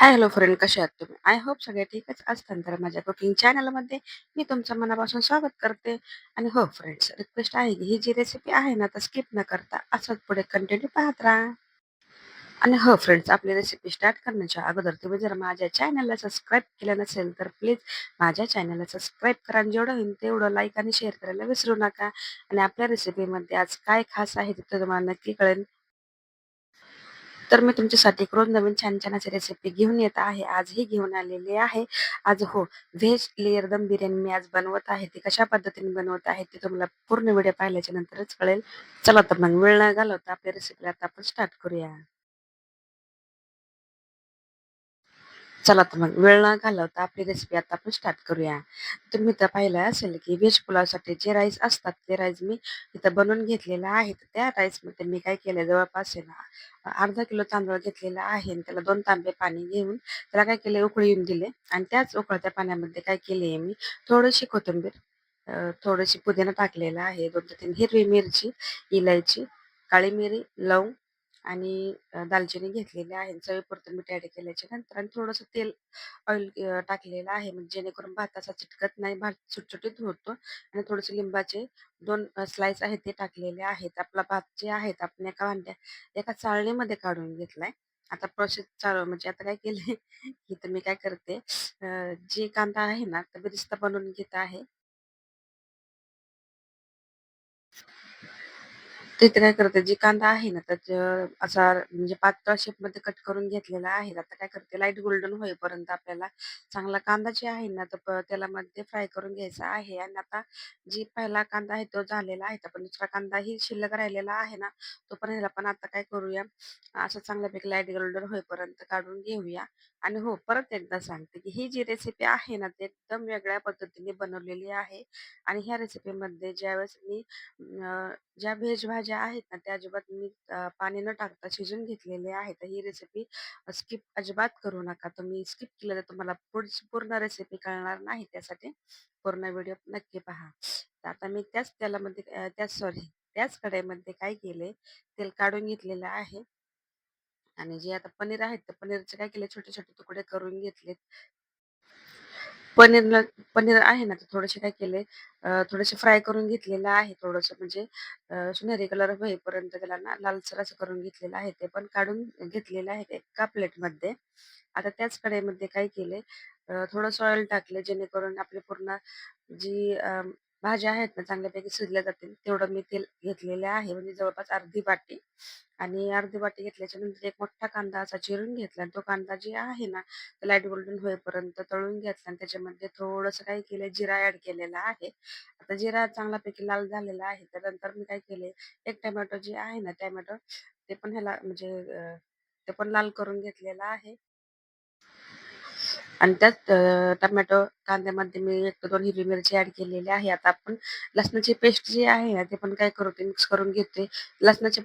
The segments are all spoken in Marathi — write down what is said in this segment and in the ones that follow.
हाय हॅलो फ्रेंड कसे आहात तुम्ही? आय होप सगळे ठीकच असतात. तर माझ्या कुकिंग चॅनलमध्ये मी तुमचं मनापासून स्वागत करते. आणि हो फ्रेंड्स रिक्वेस्ट आहे की ही जी रेसिपी आहे ना तर स्किप न करता असंच पुढे कंटिन्यू पाहत राहा. आणि हो फ्रेंड्स आपली रेसिपी स्टार्ट करण्याच्या अगोदर तुम्ही जर माझ्या चॅनलला सबस्क्राईब केलं नसेल तर प्लीज माझ्या चॅनलला सबस्क्राईब करा आणि जेवढं होईल तेवढं लाईक आणि शेअर करायला विसरू नका. आणि आपल्या रेसिपीमध्ये आज काय खास आहे ते तुम्हाला नक्की कळेल. तर मी तुमच्यासाठी रोज नवीन छान छान अशी रेसिपी घेऊन येत आहे. आजही घेऊन आलेली आहे. आज हो व्हेज लेअर दम बिर्याणी मी आज बनवत आहे. ती कशा पद्धतीने बनवत आहे ते तुम्हाला पूर्ण व्हिडिओ पाहिल्याच्या नंतरच कळेल. चला तर मग वेळ न घालवता आपल्या रेसिपीला आता आपण स्टार्ट करूया. चला तर मग वेळ न घालवता आपली रेसिपी आता आपण स्टार्ट करूया. तुम्ही तर पाहिलं असेल की व्हेज पुलावसाठी जे राईस असतात ते राईस मी इथं बनवून घेतलेला आहे. तर त्या राईसमध्ये मी काय केलं जवळपास आहे ना अर्धा किलो तांदूळ घेतलेला आहे आणि त्याला दोन तांबे पाणी घेऊन त्याला काय केले उकळी येऊन दिले. आणि त्याच उकळत्या पाण्यामध्ये काय केले मी थोडीशी कोथिंबीर थोडीशी पुदिना टाकलेला आहे दोन ते तीन हिरवी मिरची इलायची काळी मिरी लवंग आणि दालचिनी घेतलेली आहे चवीपुरतं मीठ ॲड केल्याच्यानंतर आणि थोडंसं तेल ऑइल टाकलेलं आहे. म्हणजे जेणेकरून भात असा चिटकत नाही. भात सुटसुटीत होतो आणि थोडेसे लिंबाचे दोन स्लाइस आहेत ते टाकलेले आहेत. आपला भात जे आहेत आपण एका भांड्या एका चाळणीमध्ये काढून घेतलाय. आता प्रोसेस चालू म्हणजे आता काय केलंय? की तर मी काय करते जे कांदा आहे ना तर बिरिस्ता बनवून घेत आहे. तिथे काय करते, जे कांदा आहे ना, तर असा म्हणजे पातळ शेपमध्ये कट करून घेतलेला आहे. आता काय करते, लाइट गोल्डन होईपर्यंत आपल्याला चांगला कांदा जे आहे ना, तर त्याला मध्ये फ्राय करून घ्यायचा आहे. आणि आता जी पहिला कांदा आहे तो झालेला आहे. पण दुसरा कांदाही शिल्लक राहिलेला आहे ना, तो पण ह्याला पण आता काय करूया, असं चांगल्यापैकी लाइट गोल्डन होईपर्यंत काढून घेऊया. आणि हो, परत एकदा सांगते, की ही जी रेसिपी आहे ना, ती एकदम वेगळ्या पद्धतीने बनवलेली आहे. आणि ह्या रेसिपीमध्ये ज्यावेळेस मी ज्या व्हेज भाज्या ज्या आहेत ना, त्या अजिबात मी पाणी न टाकता शिजून घेतलेले आहेत. तर ही रेसिपी स्किप अजिबात करू नका. तुम्ही स्किप केलं तर तुम्हाला पुढची पूर्ण रेसिपी कळणार नाही. त्यासाठी पूर्ण व्हिडिओ नक्की पहा. तर आता मी त्याच तेलामध्ये त्याच सॉरी त्याच कढईमध्ये काय केले, तेल काढून घेतलेलं आहे आणि जे आता पनीर आहेत, तर पनीरचे काय केले छोटे-छोटे तुकडे करून घेतलेत. पनीरला पनीर आहे ना, ते थोडेसे काय केले, थोडेसे फ्राय करून घेतलेलं आहे. थोडंसं म्हणजे सुनहरी कलर होईपर्यंत त्याला ना लालसर असं करून घेतलेलं आहे. ते पण काढून घेतलेलं आहे एका प्लेटमध्ये. आता त्याच कढईमध्ये काय केले, थोडंसं ऑइल टाकले जेणेकरून आपली पूर्ण जी भाज्या आहेत ना, चांगल्यापैकी शिजल्या जातील तेवढं मी तेल घेतलेलं आहे. म्हणजे जवळपास अर्धी वाटी आणि अर्धी वाटी घेतल्याच्या नंतर एक मोठा कांदा असा चिरून घेतला आणि तो कांदा जे आहे ना, लाइट गोल्डन होईपर्यंत तळून घेतला आणि त्याच्यामध्ये थोडंसं काय केलं, जिरा ऍड केलेला आहे. आता जिरा चांगल्यापैकी लाल झालेला आहे. त्यानंतर मी काय केले, एक टोमॅटो जे आहे ना, टोमॅटो ते पण ह्याला म्हणजे ते पण लाल करून घेतलेला आहे. आणि त्यात टोमॅटो कांद्यामध्ये मी 1-2 हिरवी मिरची ॲड केलेली आहे. आता आपण लसणाची पेस्ट जी आहे ना, ते पण काय करू ते मिक्स करून घेते. लसणाची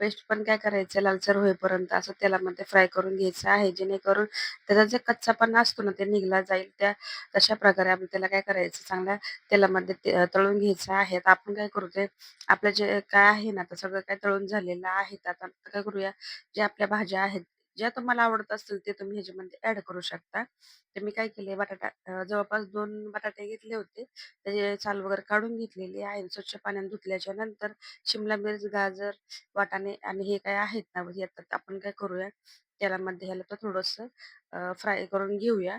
पेस्ट पण काय करायचं लालसर होईपर्यंत असं तेलामध्ये फ्राय करून घ्यायचं आहे. जेणेकरून त्याचा जे कच्चापणा असतो ना, ते निघला जाईल. त्या तशा प्रकारे आपण त्याला काय करायचं चांगल्या तेलामध्ये ते तळून घ्यायचं आहे. तर आपण काय करू ते आपलं जे काय आहे ना, आता सगळं काय तळून झालेलं आहे. तर आता काय करूया, ज्या आपल्या भाज्या आहेत, ज्या तुम्हाला आवडत असतील ते तुम्ही ह्याच्यामध्ये ऍड करू शकता. तर मी काय केले बटाटा जवळपास दोन बटाटे घेतले होते. त्याचे साल वगैरे काढून घेतलेली आहे. स्वच्छ पाण्याने धुतल्याच्या नंतर शिमला मिरच गाजर, वाटाणे आणि हे काय आहेत ना, याच्यात आपण काय करूया, तेलामध्ये ह्याला तर थोडस फ्राय करून घेऊया.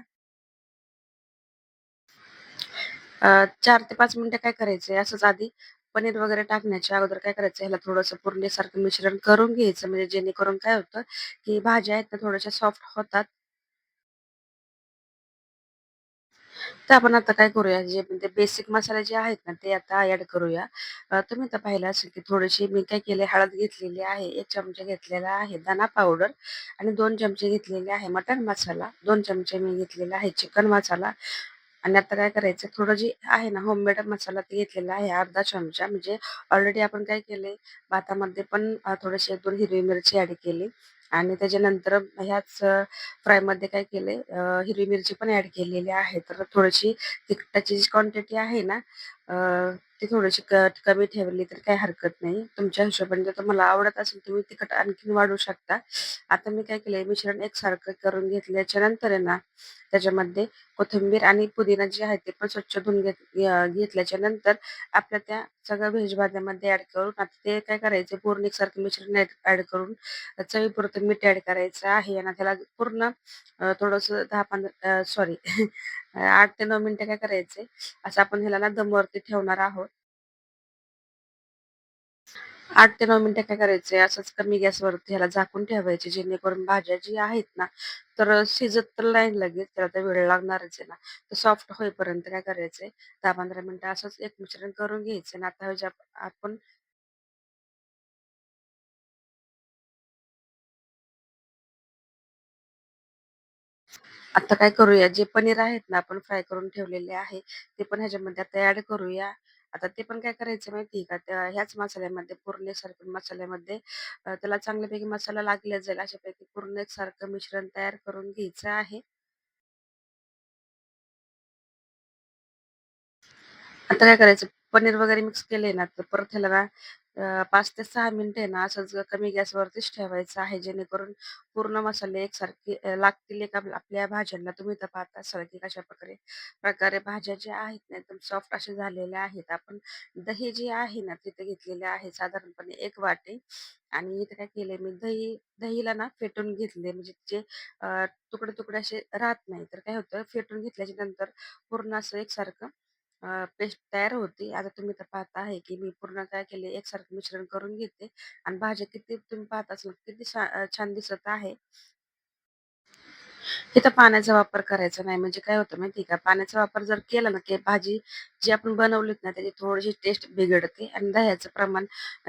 चार ते पाच मिनिटं काय करायचंय असंच आधी पनीर वगैरे टाकण्याच्या अगोदर काय करायचं ह्याला थोडंसं पुरणीसारखं मिश्रण करून घ्यायचं. म्हणजे जेणेकरून काय होतं, की भाज्या आहेत ना थोड्याशा सॉफ्ट होतात. तर आपण आता काय करूया, जे म्हणजे बेसिक मसाले जे आहेत ना, ते आता ऍड करूया. तुम्ही तर पाहिलं असेल, की थोडीशी मी काय केले, हळद घेतलेली आहे, एक चमचा घेतलेला आहे दाना पावडर आणि दोन चमचे घेतलेले आहे मटण मसाला, दोन चमचे मी घेतलेला आहे चिकन मसाला आणि आता काय करायचं, थोडं जे आहे ना होममेड मसाला ते घेतलेला आहे अर्धा चमचा. म्हणजे ऑलरेडी आपण काय केले, भातामध्ये पण थोडीशी 1-2 हिरवी मिरची ॲड केली आणि त्याच्यानंतर ह्याच फ्रायमध्ये काय केले, हिरवी मिरची पण ॲड केलेली आहे. तर थोडीशी तिखटाची जी क्वांटिटी आहे ना, अ, ती थोडीशी कट कमी ठेवली तर काही हरकत नाही. तुमच्या हिशोबाने जर तुम्हाला आवडत असेल तुम्ही तिखट आणखीन वाढवू शकता. आता मी काय केलंय मिश्रण एकसारखं करून घेतल्याच्या नंतर आहे ना, त्याच्यामध्ये कोथिंबीर आणि पुदिना जे आहे ते पण स्वच्छ धुवून घेत अ, घेतल्याच्या नंतर आपल्या त्या सगळ्या व्हेज भाज्यामध्ये ॲड करून आता ते काय करायचं पूर्ण एकसारखं मिश्रण ॲड ॲड करून चवीपुरतं मीठ ॲड करायचं आहे आणि त्याला पूर्ण अ, थोडंसं 10-15 सॉरी आठ ते नऊ मिनिटं काय करायचंय, असं आपण ह्याला ना दमवरती ठेवणार आहोत. आठ ते नऊ मिनिटं काय करायचंय, असंच कमी गॅसवरती ह्याला झाकून ठेवायचे, जेणेकरून भाज्या जी आहेत ना, तर शिजत तर नाही लगेच, त्याला तर वेळ लागणारच आहे ना. तर सॉफ्ट होईपर्यंत काय करायचंय, 10-15 मिनिटं असंच एक मिश्रण करून घ्यायचं. आणि आता आपण आता काय करूया, जे पनीर आहेत ना, आपण फ्राय करून ठेवलेले आहे, ते पण ह्याच्यामध्ये आता ऍड करूया. आता ते पण काय करायचं माहिती का, त्या ह्याच मसाल्यामध्ये पूर्ण सारखं मसाल्यामध्ये अ, त्याला चांगल्यापैकी मसाला लागला जाईल अशापैकी पूर्ण सारखं मिश्रण तयार करून घ्यायचं आहे. आता काय करायचं, पनीर वगैरे मिक्स केले ना, तर परत ह्याला ना अ, 5 ते 6 मिनिटं आहे ना, असंच कमी गॅसवरतीच ठेवायचं आहे, जेणेकरून पूर्ण मसाले एकसारखे अ, लागतील एका आपल्या भाज्यांना. तुम्ही तर पाहत असाल, की कशा प्रकारे भाज्या ज्या आहेत ना, एकदम सॉफ्ट अशा झालेल्या आहेत. आपण दही जे आहे ना, तिथे घेतलेले आहे साधारणपणे 1 वाटी आणि इथे काय केलंय मी दही दहीला ना फेटून घेतले, म्हणजे जे अ, तुकडे-तुकडे असे राहत नाही. तर काय होतं, फेटून घेतल्याच्या नंतर पूर्ण असं एकसारखं पेस्ट तयार होती आता तुम्ही तर पाहता आहे, की मी पूर्ण काय केले, एकसारखं मिश्रण करून घेते आणि भाज्या किती तुम्ही पाहत असाल किती छा अ, छान दिसत आहे. इथं पाण्याचा वापर करायचा नाही. म्हणजे काय होतं माहिती आहे का, पाण्याचा वापर जर केला ना, की भाजी जी आपण बनवलीत ना, त्याची थोडीशी टेस्ट बिघडते आणि दह्याचं प्रमाण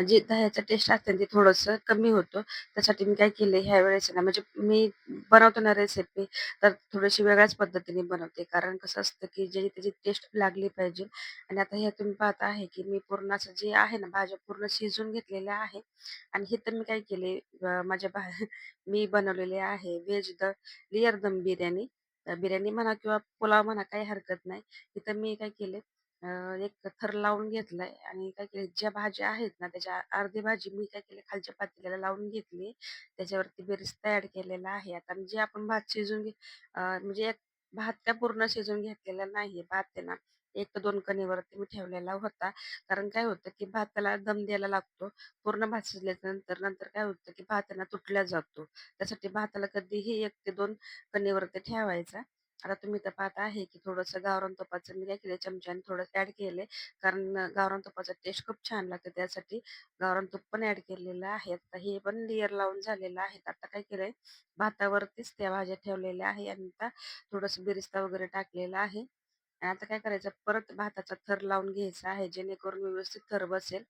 जे दह्याचं टेस्ट असते ना, ते थोडंसं कमी होतं. त्यासाठी मी काय केलं ह्या वेळेस ना, म्हणजे मी बनवतो ना रेसिपी, तर थोडीशी वेगळ्याच पद्धतीने बनवते. कारण कसं असतं, की जे त्याची टेस्ट लागली पाहिजे आणि आता हे तुम्ही पाहत आहे, की मी पूर्ण असं जे आहे ना, भाज्या पूर्ण शिजवून घेतलेल्या आहे आणि हे तर मी काय केले, माझ्या भा मी बनवलेले आहे व्हेज द लिअर द दम बिर्याणी. बिर्याणी म्हणा किंवा पुलाव म्हणा काही हरकत नाही. इथं मी काय केले एक थर लावून घेतलाय आणि काय केले ज्या भाज्या आहेत ना त्याच्या अर्धी भाजी मी काय केली खालच्या पातेल्याला लावून घेतली. त्याच्यावरती बेरिस्ता तयार केलेला आहे. आता जे आपण भात शिजवून घे म्हणजे एक भात काय पूर्ण शिजवून घेतलेला नाहीये. भात आहे एक दोन कणीवरती मी ठेवलेला होता. कारण काय होतं, की भाताला दम द्यायला लागतो. पूर्ण भात शिजल्याच्या नंतर, नंतर काय होतं, की भाताना तुटला जातो. त्यासाठी भाताला कधीही एक ते दोन कणीवरती ठेवायचा. आता तुम्ही तर पाहत आहे, की थोडंसं गावरान तुपाचं मी काय केलं चमच्याने थोडं ऍड केले कारण गावरान तुपाचा टेस्ट खूप छान लागतो त्यासाठी गावरान तूप पण ऍड केलेलं आहे. आता हे पण लेयर लावून झालेलं आहे. आता काय केलंय, भातावरतीच त्या भाज्या ठेवलेल्या आहे आणि आता थोडंसं बिरिस्ता वगैरे टाकलेला आहे. आणि आता काय करायचं, परत भाताचा थर लावून घ्यायचा आहे, जेणेकरून व्यवस्थित थर बसेल.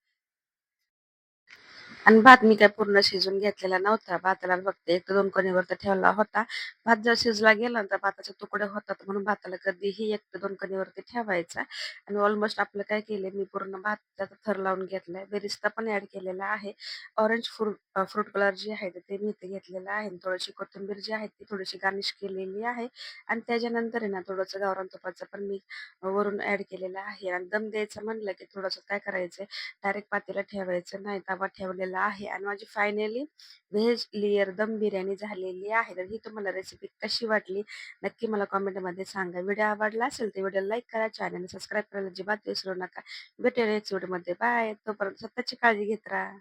आणि भात मी काय पूर्ण शिजवून घेतलेला नव्हता. भाताला फक्त 1-2 कणीवरती ठेवला होता. भात जर शिजला गेला तर भाताचे तुकडे होतात म्हणून भाताला कधीही 1-2 कणीवरती ठेवायचा. आणि ऑलमोस्ट आपलं काय केलंय, मी पूर्ण भात थर लावून घेतलाय. बेरिस्ता पण ऍड केलेला आहे. ऑरेंज फ्रूट फ्रूट कलर जे आहे ते मी इथे घेतलेलं आहे. थोडीशी कोथिंबीर जी आहे ती थोडीशी गार्निश केलेली आहे. आणि त्याच्यानंतर आहे ना, थोडंसं गावरान तुपाचं पण मी वरून ऍड केलेलं आहे. आणि दम द्यायचं म्हणलं, की थोडंसं काय करायचंय डायरेक्ट पातेला ठेवायचं नाही, तवा ठेवलेला आहे आणि माझी फायनली व्हेज लेयर दम बिर्याणी झालेली आहे. तर ही तुम्हाला रेसिपी कशी वाटली नक्की मला कॉमेंटमध्ये सांगा. व्हिडिओ आवडला असेल तर व्हिडिओ लाईक करा, चॅनल सबस्क्राईब करायला अजिबात विसरू नका. भेटेल नेक्स्ट व्हिडिओमध्ये. बाय. तोपर्यंत स्वतःची काळजी घेत राहा.